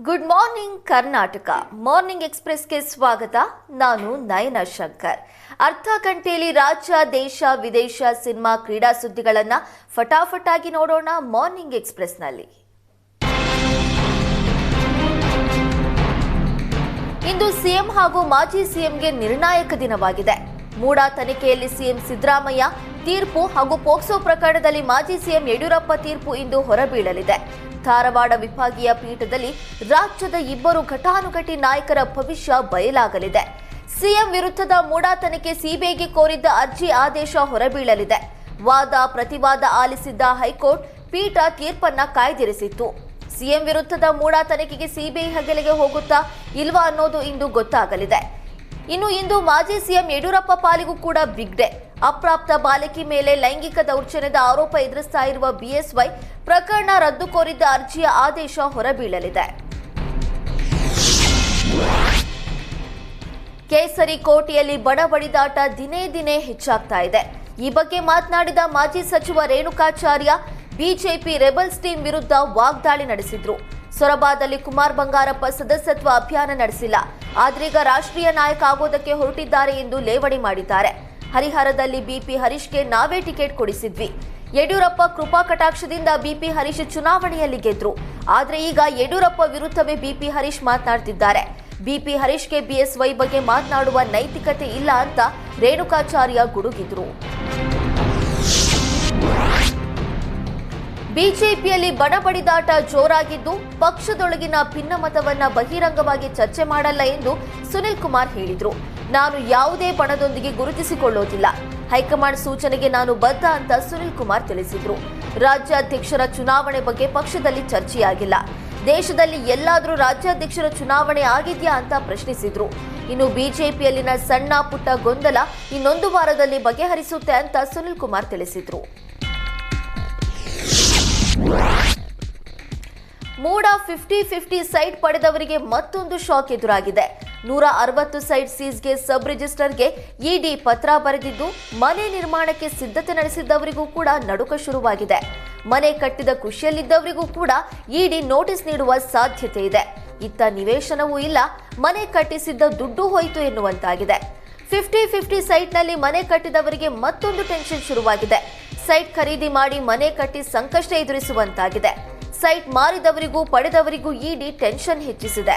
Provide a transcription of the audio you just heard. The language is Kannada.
ಗುಡ್ ಮಾರ್ನಿಂಗ್ ಕರ್ನಾಟಕ ಮಾರ್ನಿಂಗ್ ಎಕ್ಸ್ಪ್ರೆಸ್ಗೆ ಸ್ವಾಗತ. ನಾನು ನಯನ ಶಂಕರ್. ಅರ್ಧ ಗಂಟೆಯಲ್ಲಿ ರಾಜ್ಯ, ದೇಶ, ವಿದೇಶ ಸಿನಿಮಾ ಕ್ರೀಡಾ ಸುದ್ದಿಗಳನ್ನು ಫಟಾಫಟಾಗಿ ನೋಡೋಣ ಮಾರ್ನಿಂಗ್ ಎಕ್ಸ್ಪ್ರೆಸ್ನಲ್ಲಿ ಇಂದು ಸಿಎಂ ಹಾಗೂ ಮಾಜಿ ಸಿಎಂಗೆ ನಿರ್ಣಾಯಕ ದಿನವಾಗಿದೆ. ಮೂಡಾ ತನಿಖೆಯಲ್ಲಿ ಸಿಎಂ ಸಿದ್ದರಾಮಯ್ಯ ತೀರ್ಪು ಹಾಗೂ ಪೋಕ್ಸೋ ಪ್ರಕರಣದಲ್ಲಿ ಮಾಜಿ ಸಿಎಂ ಯಡಿಯೂರಪ್ಪ ತೀರ್ಪು ಇಂದು ಹೊರಬೀಳಲಿದೆ. ಧಾರವಾಡ ವಿಭಾಗೀಯ ಪೀಠದಲ್ಲಿ ರಾಜ್ಯದ ಇಬ್ಬರು ಘಟಾನುಘಟಿ ನಾಯಕರ ಭವಿಷ್ಯ ಬಯಲಾಗಲಿದೆ. ಸಿಎಂ ವಿರುದ್ಧದ ಮೂಡಾ ತನಿಖೆ ಸಿಬಿಐಗೆ ಕೋರಿದ್ದ ಅರ್ಜಿ ಆದೇಶ ಹೊರಬೀಳಲಿದೆ. ವಾದ ಪ್ರತಿವಾದ ಆಲಿಸಿದ್ದ ಹೈಕೋರ್ಟ್ ಪೀಠ ತೀರ್ಪನ್ನ ಕಾಯ್ದಿರಿಸಿತ್ತು. ಸಿಎಂ ವಿರುದ್ಧದ ಮೂಡಾ ತನಿಖೆಗೆ ಸಿಬಿಐ ಹಗಲಿಗೆ ಹೋಗುತ್ತಾ ಇಲ್ವಾ ಅನ್ನೋದು ಇಂದು ಗೊತ್ತಾಗಲಿದೆ. ಇನ್ನು ಇಂದು ಮಾಜಿ ಸಿಎಂ ಯಡಿಯೂರಪ್ಪ ಪಾಲಿಗೂ ಕೂಡ ಬಿಗ್ ಡೇ. ಅಪ್ರಾಪ್ತ ಬಾಲಕಿ ಮೇಲೆ ಲೈಂಗಿಕ ದೌರ್ಜನ್ಯದ ಆರೋಪ ಎದುರಿಸ್ತಾ ಇರುವ ಬಿಎಸ್ವೈ ಪ್ರಕರಣ ರದ್ದು ಕೋರಿದ್ದ ಅರ್ಜಿಯ ಆದೇಶ ಹೊರಬೀಳಲಿದೆ. ಕೇಸರಿ ಕೋಟೆಯಲ್ಲಿ ಬಡ ಬಡಿದಾಟ ದಿನೇ ದಿನೇ ಹೆಚ್ಚಾಗ್ತಾ ಇದೆ. ಈ ಬಗ್ಗೆ ಮಾತನಾಡಿದ ಮಾಜಿ ಸಚಿವ ರೇಣುಕಾಚಾರ್ಯ, ಬಿಜೆಪಿ ರೆಬಲ್ಸ್ ಟೀಮ್ ವಿರುದ್ಧ ವಾಗ್ದಾಳಿ ನಡೆಸಿದ್ರು. ಸೊರಬಾದಲ್ಲಿ ಕುಮಾರ್ ಬಂಗಾರಪ್ಪ ಸದಸ್ಯತ್ವ ಅಭಿಯಾನ ನಡೆಸಿಲ್ಲ. ಆದ್ರೀಗ ರಾಷ್ಟ್ರೀಯ ನಾಯಕ ಆಗೋದಕ್ಕೆ ಹೊರಟಿದ್ದಾರೆ ಎಂದು ಲೇವಡಿ ಮಾಡಿದ್ದಾರೆ. ಹರಿಹರದಲ್ಲಿ ಬಿಪಿ ಹರೀಶ್ಗೆ ನಾವೇ ಟಿಕೆಟ್ ಕೊಡಿಸಿದ್ವಿ. ಯಡಿಯೂರಪ್ಪ ಕೃಪಾ ಕಟಾಕ್ಷದಿಂದ ಬಿಪಿ ಹರೀಶ್ ಚುನಾವಣೆಯಲ್ಲಿ ಗೆದ್ರು. ಆದ್ರೆ ಈಗ ಯಡಿಯೂರಪ್ಪ ವಿರುದ್ಧವೇ ಬಿಪಿ ಹರೀಶ್ ಮಾತನಾಡ್ತಿದ್ದಾರೆ. ಬಿಪಿ ಹರೀಶ್ಗೆ ಬಿಎಸ್ವೈ ಬಗ್ಗೆ ಮಾತನಾಡುವ ನೈತಿಕತೆ ಇಲ್ಲ ಅಂತ ರೇಣುಕಾಚಾರ್ಯ ಗುಡುಗಿದ್ರು. ಬಿಜೆಪಿಯಲ್ಲಿ ಬಣಬಡಿದಾಟ ಜೋರಾಗಿದ್ದು ಪಕ್ಷದೊಳಗಿನ ಭಿನ್ನಮತವನ್ನ ಬಹಿರಂಗವಾಗಿ ಚರ್ಚೆ ಮಾಡಲ್ಲ ಎಂದು ಸುನಿಲ್ ಕುಮಾರ್ ಹೇಳಿದ್ರು. ನಾನು ಯಾವುದೇ ಪಣದೊಂದಿಗೆ ಗುರುತಿಸಿಕೊಳ್ಳೋದಿಲ್ಲ ಹೈಕಮಾಂಡ್ ಸೂಚನೆಗೆ ನಾನು ಬದ್ಧ ಅಂತ ಸುನಿಲ್ ಕುಮಾರ್ ತಿಳಿಸಿದ್ರು. ರಾಜ್ಯಾಧ್ಯಕ್ಷರ ಚುನಾವಣೆ ಬಗ್ಗೆ ಪಕ್ಷದಲ್ಲಿ ಚರ್ಚೆಯಾಗಿಲ್ಲ. ದೇಶದಲ್ಲಿ ಎಲ್ಲಾದರೂ ರಾಜ್ಯಾಧ್ಯಕ್ಷರ ಚುನಾವಣೆ ಆಗಿದೆಯಾ ಅಂತ ಪ್ರಶ್ನಿಸಿದ್ರು. ಇನ್ನು ಬಿಜೆಪಿಯಲ್ಲಿನ ಸಣ್ಣ ಪುಟ್ಟ ಗೊಂದಲ ಇನ್ನೊಂದು ವಾರದಲ್ಲಿ ಬಗೆಹರಿಸುತ್ತೆ ಅಂತ ಸುನಿಲ್ ಕುಮಾರ್ ತಿಳಿಸಿದ್ರು. ಮೂಡ ಫಿಫ್ಟಿ ಫಿಫ್ಟಿ ಸೈಟ್ ಪಡೆದವರಿಗೆ ಮತ್ತೊಂದು ಶಾಕ್ ಎದುರಾಗಿದೆ. ನೂರ ಅರವತ್ತು ಸೈಟ್ ಸೀಸ್ಗೆ ಸಬ್ ರಿಜಿಸ್ಟರ್ಗೆ ಇಡಿ ಪತ್ರ ಬರೆದಿದ್ದು, ಮನೆ ನಿರ್ಮಾಣಕ್ಕೆ ಸಿದ್ಧತೆ ನಡೆಸಿದ್ದವರಿಗೂ ಕೂಡ ನಡುಕ ಶುರುವಾಗಿದೆ. ಮನೆ ಕಟ್ಟಿದ ಖುಷಿಯಲ್ಲಿದ್ದವರಿಗೂ ಕೂಡ ಇಡಿ ನೋಟಿಸ್ ನೀಡುವ ಸಾಧ್ಯತೆ ಇದೆ. ಇತ್ತ ನಿವೇಶನವೂ ಇಲ್ಲ, ಮನೆ ಕಟ್ಟಿಸಿದ್ದ ದುಡ್ಡು ಹೋಯಿತು ಎನ್ನುವಂತಾಗಿದೆ. ಫಿಫ್ಟಿ ಫಿಫ್ಟಿ ಸೈಟ್ನಲ್ಲಿ ಮನೆ ಕಟ್ಟಿದವರಿಗೆ ಮತ್ತೊಂದು ಟೆನ್ಷನ್ ಶುರುವಾಗಿದೆ. ಸೈಟ್ ಖರೀದಿ ಮಾಡಿ ಮನೆ ಕಟ್ಟಿ ಸಂಕಷ್ಟ ಎದುರಿಸುವಂತಾಗಿದೆ. ಸೈಟ್ ಮಾರಿದವರಿಗೂ ಪಡೆದವರಿಗೂ ಇಡಿ ಟೆನ್ಷನ್ ಹೆಚ್ಚಿಸಿದೆ.